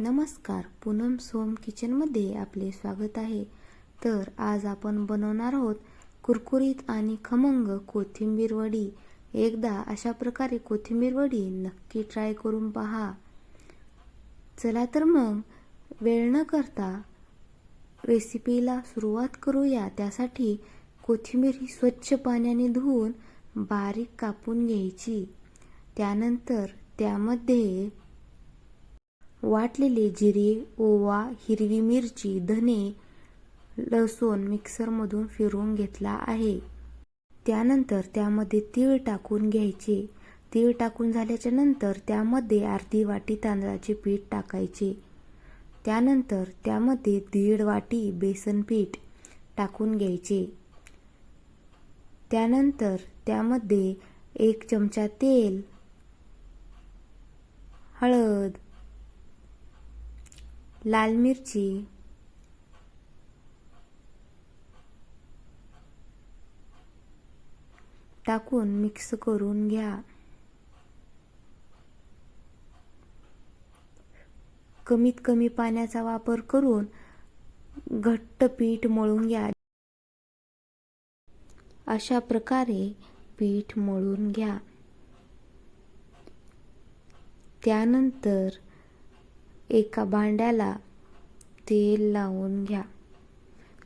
नमस्कार पूनम सोम किचनमध्ये आपले स्वागत आहे. तर आज आपण बनवणार आहोत कुरकुरीत आणि खमंग कोथिंबीर वडी. एकदा अशा प्रकारे कोथिंबीर वडी नक्की ट्राय करून पहा. चला तर मग वेळ न करता रेसिपीला सुरुवात करूया. त्यासाठी कोथिंबीर ही स्वच्छ पाण्याने धुवून बारीक कापून घ्यायची. त्यानंतर त्यामध्ये वाटलेले जिरे ओवा हिरवी मिरची धने लसूण मिक्सरमधून फिरवून घेतला आहे. त्यानंतर त्यामध्ये तीळ टाकून घ्यायचे. तीळ टाकून झाल्याच्यानंतर त्यामध्ये अर्धी वाटी तांदळाचे पीठ टाकायचे. त्यानंतर त्यामध्ये दीड वाटी बेसन पीठ टाकून घ्यायचे. त्यानंतर त्यामध्ये एक चमचा तेल हळद लाल मिरची. टाकून मिक्स करून घ्या. कमीत कमी पाण्याचा वापर करून घट्ट पीठ मळून घ्या. अशा प्रकारे पीठ मळून घ्या. त्यानंतर एका भांड्याला तेल लावून घ्या.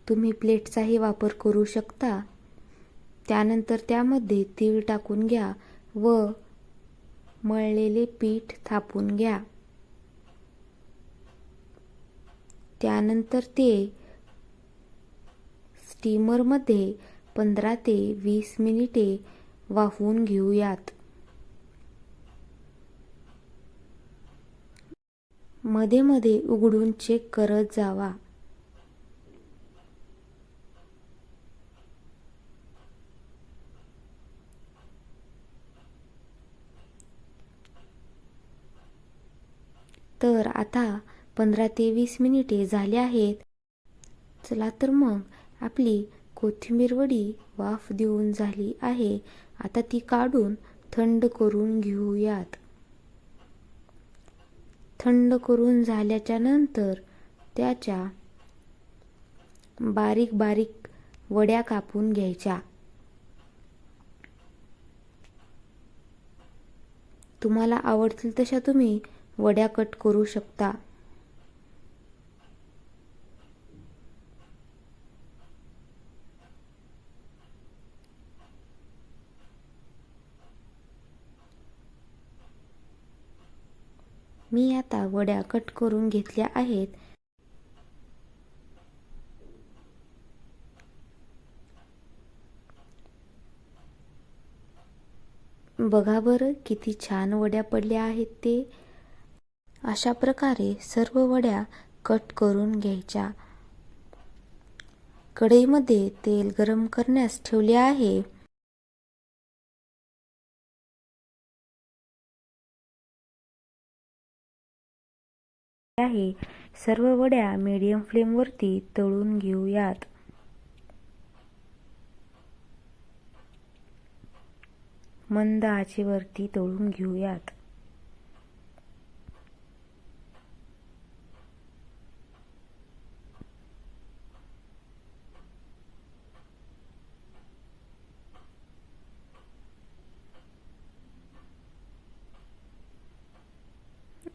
तुम्ही प्लेटचाही वापर करू शकता. त्यानंतर त्यामध्ये तीळ टाकून घ्या व मळलेले पीठ थापून घ्या. त्यानंतर ते स्टीमरमध्ये पंधरा ते वीस मिनिटे वाहून घेऊयात. मध्ये मध्ये उघडून चेक करत जावा. तर आता पंधरा ते वीस मिनिटे झाले आहेत. चला तर मग आपली कोथिंबीर वडी वाफ देऊन झाली आहे. आता ती काढून थंड करून घेऊयात. थंड करून झाल्याच्यानंतर त्याच्या बारीक बारीक वड्या कापून घ्यायच्या. तुम्हाला आवडतील तशा तुम्ही वड्या कट करू शकता. मी आता वड्या कट करून घेतल्या आहेत. बघा बरं किती छान वड्या पडल्या आहेत ते. अशा प्रकारे सर्व वड्या कट करून घ्यायच्या. कढईमध्ये तेल गरम करण्यास ठेवले आहे. आहे. सर्व वड्या मीडियम फ्लेमवरती तळून घेऊयात. मंद आचेवरती तळून घेऊयात.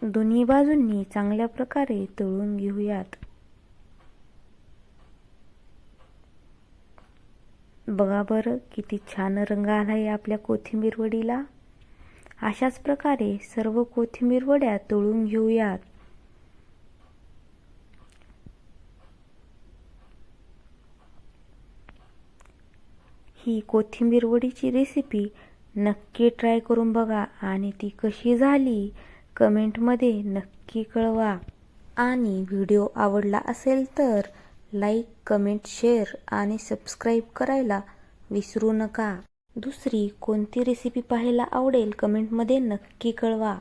दोन्ही बाजूंनी चांगल्या प्रकारे तळून घेऊयात. बघा बरं किती छान रंग आलाय आपल्या कोथिंबीर वडीला. अशाच प्रकारे सर्व कोथिंबीर वड्या तळून घेऊयात. ही कोथिंबीर वडीची रेसिपी नक्की ट्राय करून बघा आणि ती कशी झाली कमेंटमध्ये नक्की कळवा. आणि व्हिडिओ आवडला असेल तर लाईक कमेंट शेअर आणि सबस्क्राईब करायला विसरू नका. दुसरी कोणती रेसिपी पाहायला आवडेल कमेंटमध्ये नक्की कळवा.